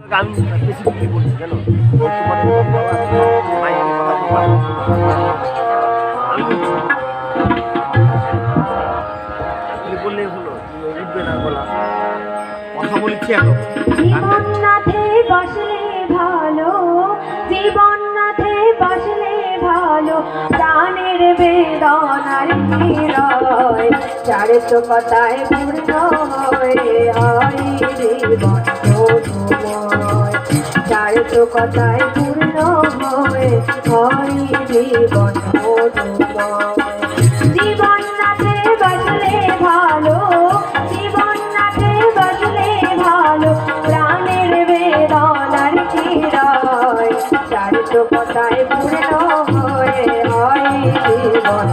আমি স্পেসিফিকলি বলছি বলবা আমি বললে হলো উঠবে না বলা কথা বলেছি এখন। ভালো, জীবননাথে বসলে ভালো, প্রাণের বেদনার হৃদয় চার কথায় পূর্ণ হয়ে হয় জীবন। চার কথায় পূর্ণ হয়ে, হয় জীবন মধুময় জীবননাথে বসলে ভালো জীবননাথে বসলে ভালো, প্রাণের বেদনার চিরায় চারিত কথায় পূর্ণ হয়ে, হয় জীবন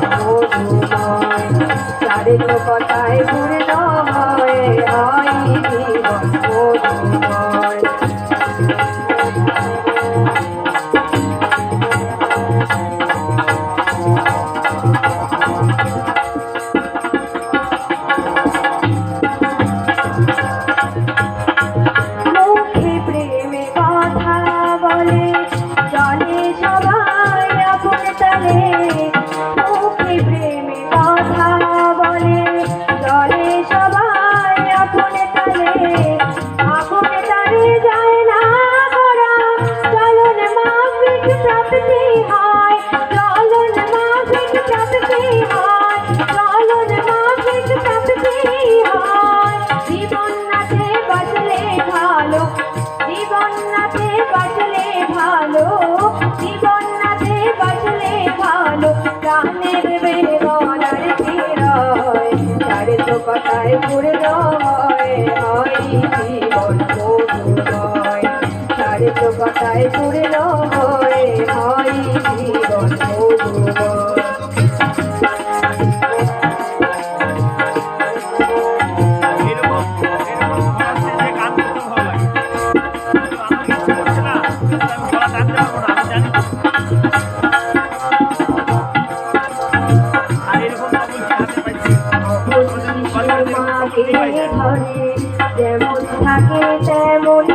চারিত কথায় পূর্ণ জীবন নাথে বাঁচলে ভালো জীবন নাথে বাঁচলে ভালো। প্রাণের বেদনার চিরয় তারে তো কথায় পূর্ণ হয় হয় জীবন মধুময় তারে তো কথায় পূর্ণ হয় আমি গলা টানতে পারব না আমি জানি আর এরকম না বলছি হাতে পাইছি যেমন থাকে তেমনই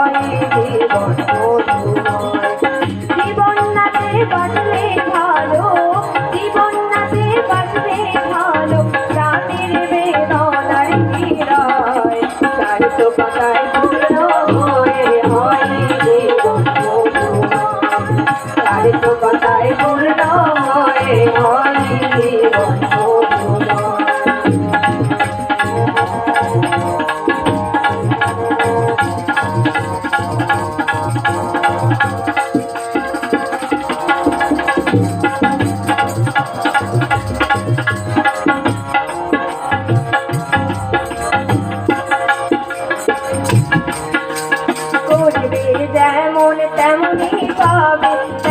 কথায় পূর্ণ যেমন তেমনই পাবে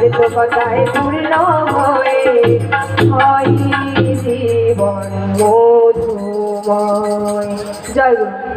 আর তো কথায় পূর্ণ হয়ে হয় জীবন মধুময়। জয় গুরু।